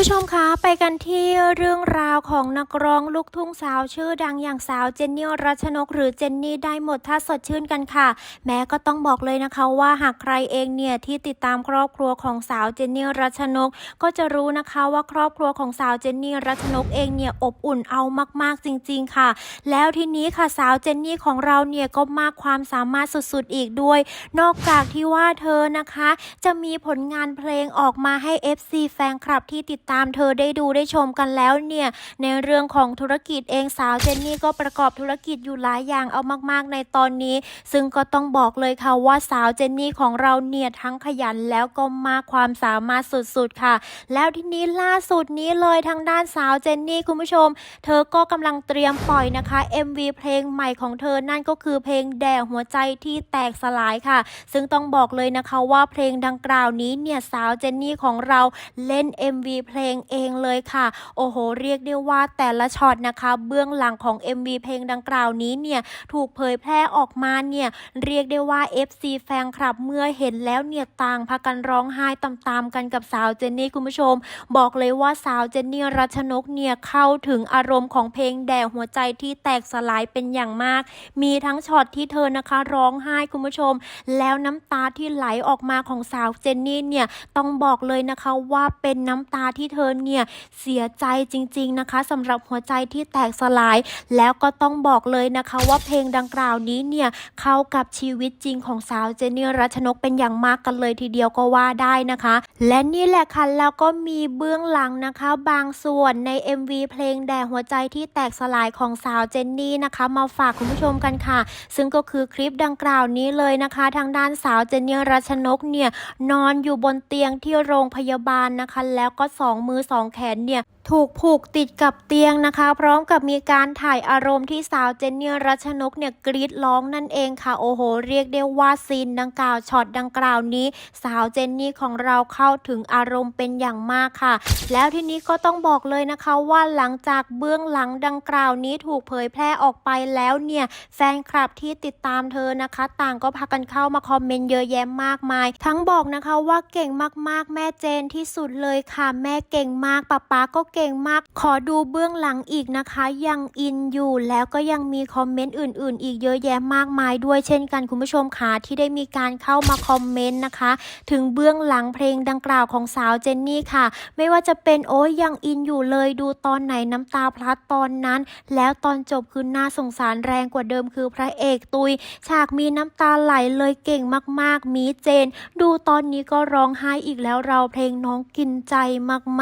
ผู้ชมคะไปกันที่เรื่องราวของนักร้องลูกทุ่งสาวชื่อดังอย่างสาวเจนนี่รัชนก หรือเจนนี่ได้หมดถ้าสดชื่นกันค่ะ แม้ก็ต้องบอกเลยนะคะว่าหากใครเองเนี่ยที่ติดตามครอบครัวของสาวเจนนี่รัชนก ก็จะรู้นะคะว่าครอบครัวของสาวเจนนี่รัชนกเองเนี่ยอบอุ่นเอามาก ๆจริง ๆ ค่ะ แล้วทีนี้ค่ะสาวเจนนี่ของเราเนี่ยก็มากความสามารถสุดๆอีกด้วย นอกจากที่ว่าเธอนะคะ จะมีผลงานเพลงออกมาให้ FC แฟนคลับที่ติดตามเธอได้ดูได้ชมกันแล้วเนี่ยในเรื่องของธุรกิจเองสาวเจนนี่ก็ประกอบธุรกิจอยู่หลายอย่างเอามากๆ ในตอนนี้ ซึ่งก็ต้องบอกเลยค่ะว่าสาวเจนนี่ของเราเนี่ยทั้งขยันแล้วก็มากความสามารถสุดๆค่ะ แล้วทีนี้ล่าสุดนี้เลยทางด้านสาวเจนนี่คุณผู้ชม เธอก็กำลังเตรียมปล่อยนะคะ MV เพลงใหม่ของเธอนั่นก็คือเพลงแด่หัวใจที่แตกสลายค่ะ ซึ่งต้องบอกเลยนะคะว่าเพลงดังกล่าวนี้เนี่ยสาวเจนนี่ของเราเล่น MV เพลลงเองเลยค่ะ โอ้โห เรียกได้ว่าแต่ละช็อตนะคะ เบื้องหลังของ MV เพลงดังกล่าวนี้เนี่ย ถูกเผยแพร่ออกมาเนี่ย เรียกได้ว่า FC แฟนคลับเมื่อเห็นแล้วเนี่ยต่างพากันร้องไห้ตามๆกันกับสาวเจนนี่คุณผู้ชม บอกเลยว่าสาวเจนนี่รัชนกเนี่ยเข้าถึงอารมณ์ของเพลงแด่หัวใจที่แตกสลายเป็นอย่างมาก มีทั้งช็อตที่เธอนะคะร้องไห้คุณผู้ชม แล้วน้ำตาที่ไหลออกมาของสาวเจนนี่เนี่ยต้องบอกเลยนะคะว่าเป็นน้ำตาที่เธอเนี่ยเสียใจจริง ๆนะคะสำหรับหัวใจที่แตกสลาย แล้วก็ต้องบอกเลยนะคะว่าเพลงดังกล่าวนี้เนี่ยเข้ากับชีวิตจริงของสาวเจนนี่รัชนกเป็นอย่างมากกันเลยทีเดียวก็ว่าได้นะคะ และนี่แหละค่ะแล้วก็มีเบื้องหลังนะคะ บางส่วนใน MV เพลงแด่หัวใจที่แตกสลายของสาวเจนนี่นะคะ มาฝากคุณผู้ชมกันค่ะ ซึ่งก็คือคลิปดังกล่าวนี้เลยนะคะ ทางด้านสาวเจนนี่รัชนกเนี่ยนอนอยู่บนเตียงที่โรงพยาบาลนะคะ แล้วก็สองมือสองแขนเนี่ย ถูกผูกติดกับเตียงนะคะ พร้อมกับมีการถ่ายอารมณ์ที่สาวเจนนี่รัชนกเนี่ยกรีดร้องนั่นเองค่ะโอ้โห เรียกได้ว่าซีนดังกล่าวช็อตดังกล่าวนี้ สาวเจนนี่ของเราเข้าถึงอารมณ์เป็นอย่างมากค่ะ แล้วทีนี้ก็ต้องบอกเลยนะคะว่าหลังจากเบื้องหลังดังกล่าวนี้ถูกเผยแพร่ออกไปแล้วเนี่ยแฟนคลับที่ติดตามเธอนะคะ ต่างก็พากันเข้ามาคอมเมนต์เยอะแยะมากมาย ทั้งบอกนะคะว่าเก่งมากๆ แม่เจนที่สุดเลยค่ะ แม่เก่งมากป๊าป๊าก็เก่งมาก ขอดูเบื้องหลังอีกนะคะ ยังอินอยู่แล้วก็ยังมีคอมเมนต์อื่น ๆ อีกเยอะแยะมากมายด้วยเช่นกันคุณผู้ชมค่ะที่ได้มีการเข้ามาคอมเมนต์นะคะ ถึงเบื้องหลังเพลงดังกล่าวของสาวเจนนี่ค่ะ ไม่ว่าจะเป็นโอ้ยยังอินอยู่เลยดูตอนไหนน้ำตาพลัดตอนนั้น แล้วตอนจบคือน่าสงสารแรงกว่าเดิมคือพระเอกตุย ฉากมีน้ำตาไหลเลยเก่งมากๆ มีเจน ดูตอนนี้ก็ร้องไห้อีกแล้วเราเพลงน้องกินใจ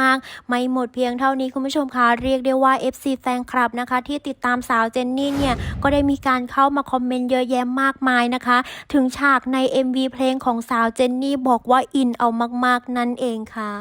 มากๆ ไม่หมดเพียงเท่าท่านี้คุณผู้ชมคะเรียกได้ว่า FC แฟนคลับนะคะ ที่ติดตามสาวเจนนี่เนี่ยก็ได้มีการเข้ามาคอมเมนต์เยอะแยะมากมายนะคะ ถึงฉากใน MV เพลงของสาวเจนนี่บอกว่าอินเอามาก ๆ นั่นเองค่ะ